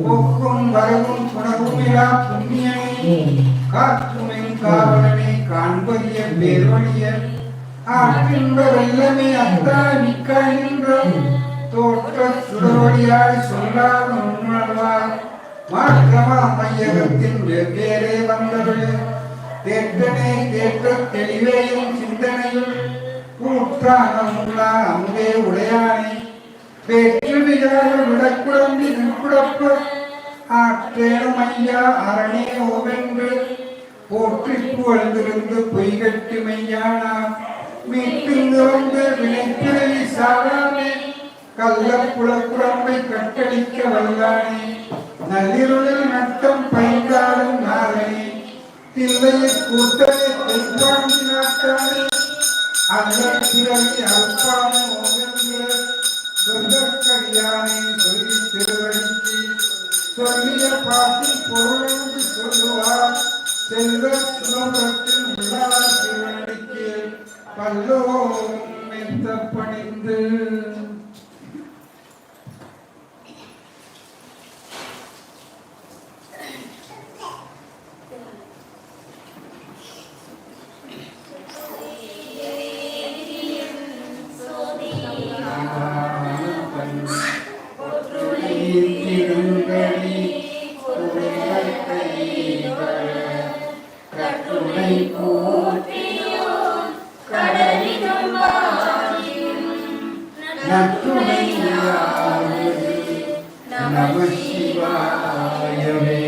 போக்கும் வரவும் புனவுமிலா புண்ணியனே காற்றுமை காவலனே காண்பறிய பேர்வழிய ஆற்றின்ப வெள்ளமே அத்தா நிற்காய் நின்றும் தோற்ற சுடவழியாய் சொல்லாத உணர்வார் மாற்றமா மையகத்தின் வெவ்வேறே வந்தவள் தேற்றனே தேற்ற தெளிவேயும் சிந்தனையும் கூற்றான முல்லா அமுதே உடையானே. பேற்று விழாவில் விடக்குழம்பி நிற்குடப்ப ஆற்றேனும் அரணே ஓவென்று போற்றி புகழ்ந்திருந்து பொய்கட்டு மெய்யானா மீட்டுங்கு வந்து வினைப்பிறவி சாராமே கள்ள புலக்குழம்பை கட்டளிக்க வல்லானே நள்ளிருளில் நட்டம் பைங்காடும் நாரணே தில்லையில் கூட்டலை பொய்வாங்கி நாட்டானே அல்ல பிறவி அல்பான ஓவென்று சொந்தக்கடியானே சொல்லி திருவடிக்கு சொல்லிய பாட்டில் பொருளென்று சொல்லுவார். செல்வ நற்றுணையாவது நம சிவாயவே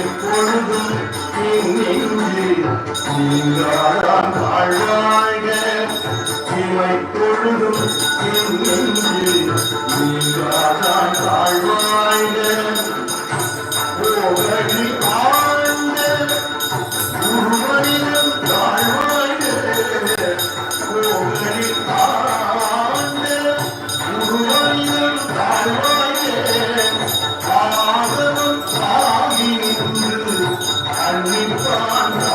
எப்பொழுதும் நீங்காதான் வாழ்வாழ்க எப்பொழுதும் நீங்காதான் வாழ்வாழ்க போகடி I'm in front of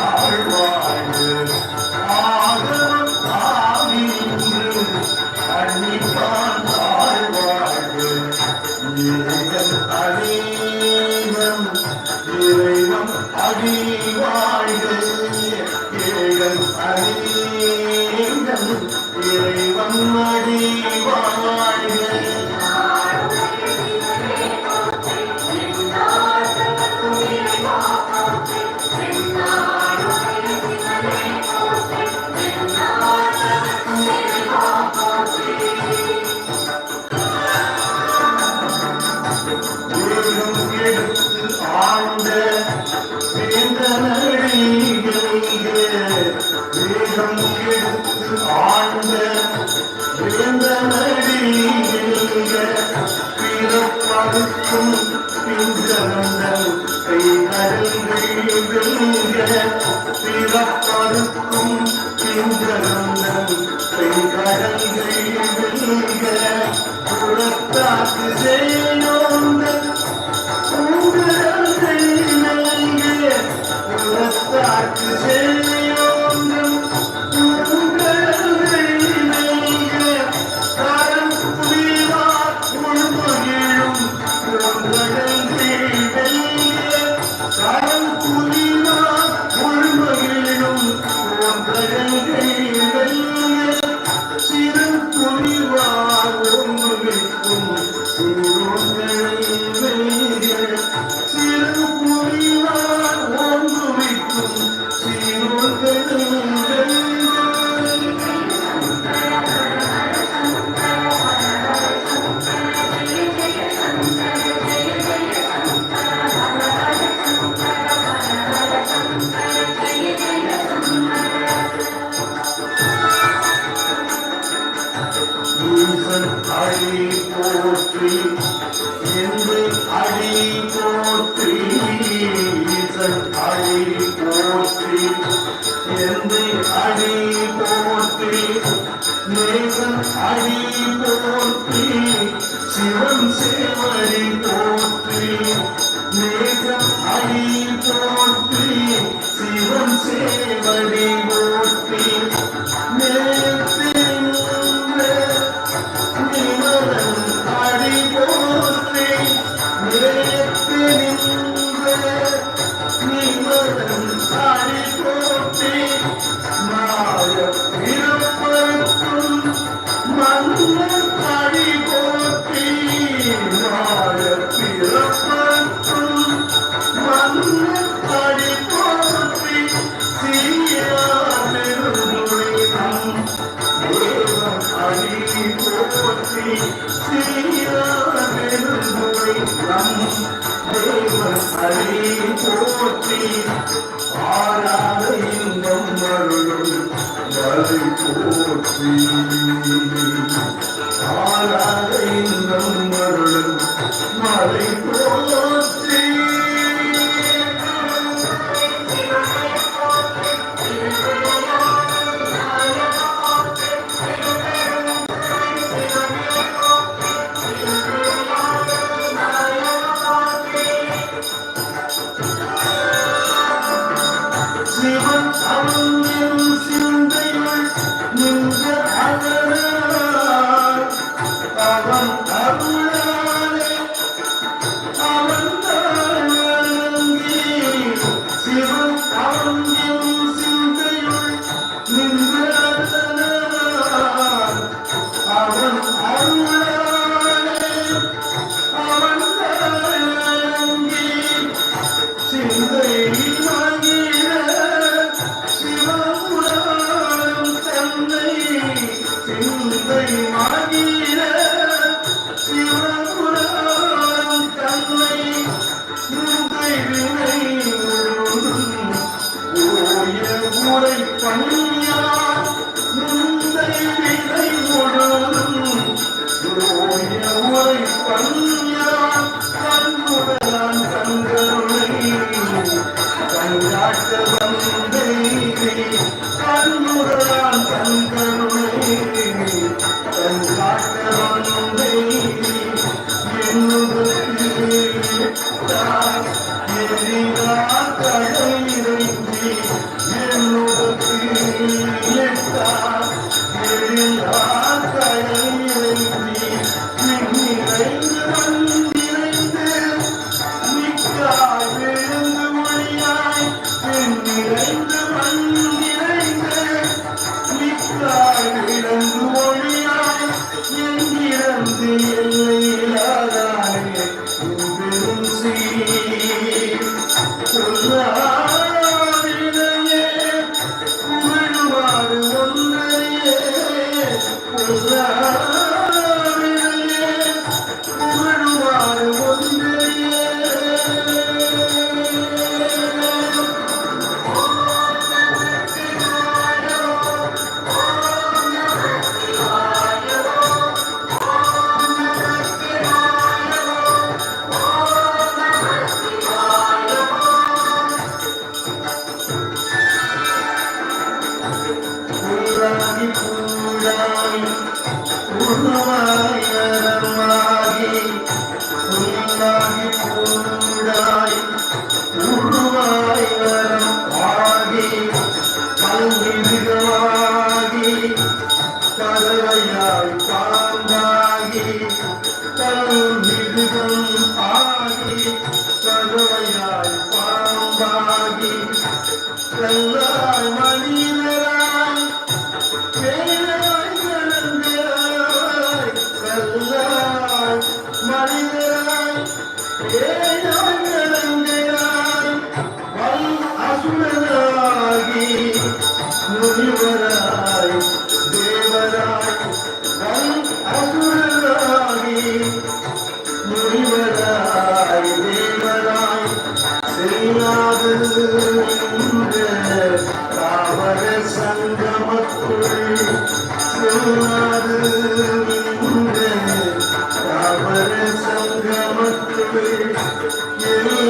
Güzel போற்றி ஆராத இன்பம் வருளும் மலை போற்றி. ஆராத இன்பம் வருளும் மலை போற்றி. கூடாய் உருவாய் Yeah.